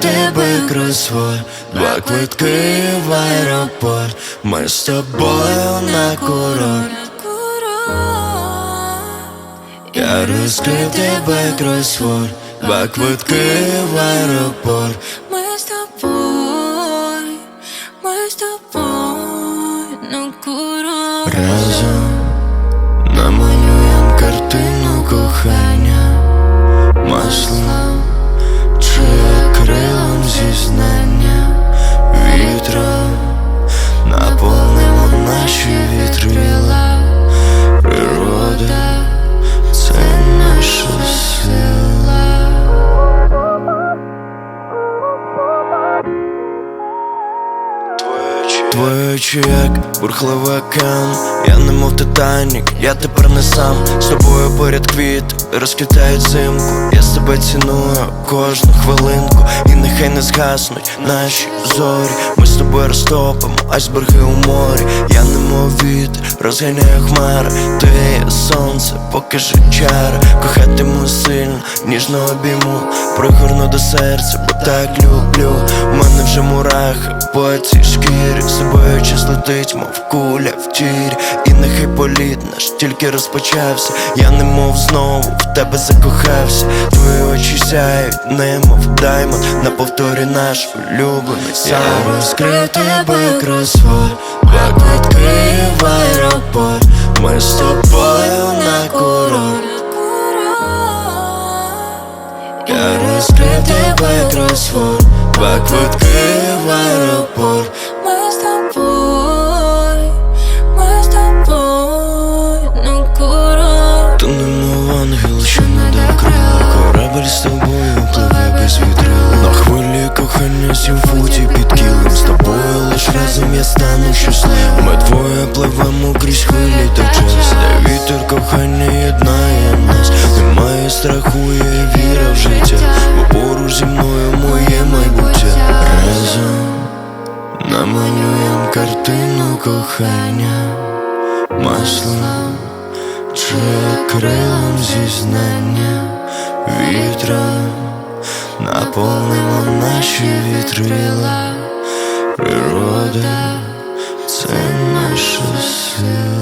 тебе кросворд Два квитки в аеропорт. Ми з тобою на курорт. Я розкрив тебе кросворд. Два квитки в аеропорт. Ми з тобою, ми з тобою на курорт Твої очі як бурхливий океан. Я не мов Титанік, я тепер не сам. З тобою поряд квіт, розквітають зимку Я з тебе ціную кожну хвилинку. І нехай не згаснуть наші зорі. Ми з тобою розтопимо айсберги у морі. Я не мов вітер, розганяю хмари. Ти покажи чари Кохатиму сильно, ніжно обійму. Пригорну до серця, бо так люблю. У мене вже мурахи по цій шкірі. З тобою час летить, мов куля в тірі. І нехай політ наш тільки розпочався. Я не мов знову в тебе закохався. Твої очі сяють, немов даймонд. На повторі наш улюблений сон Я розкрив тебе кросворд тебе кросворд Два квитки в аеропорт Ми з тобою, ми з тобою на курорт Ти немов ангел, що надав крила Корабель з тобою пливе без вітрила На хвилі кохання сім футів під кілем З тобою лиш разом я стану щасливим Ми двоє пливемо крізь хвилі та час Де вітер кохання єднає нас Немає страху, є віра в життя Бо поруч зі мною кохання. Маслом чи акрилом зізнання. Вітра наповнимо наші вітрила. Природа це наша сила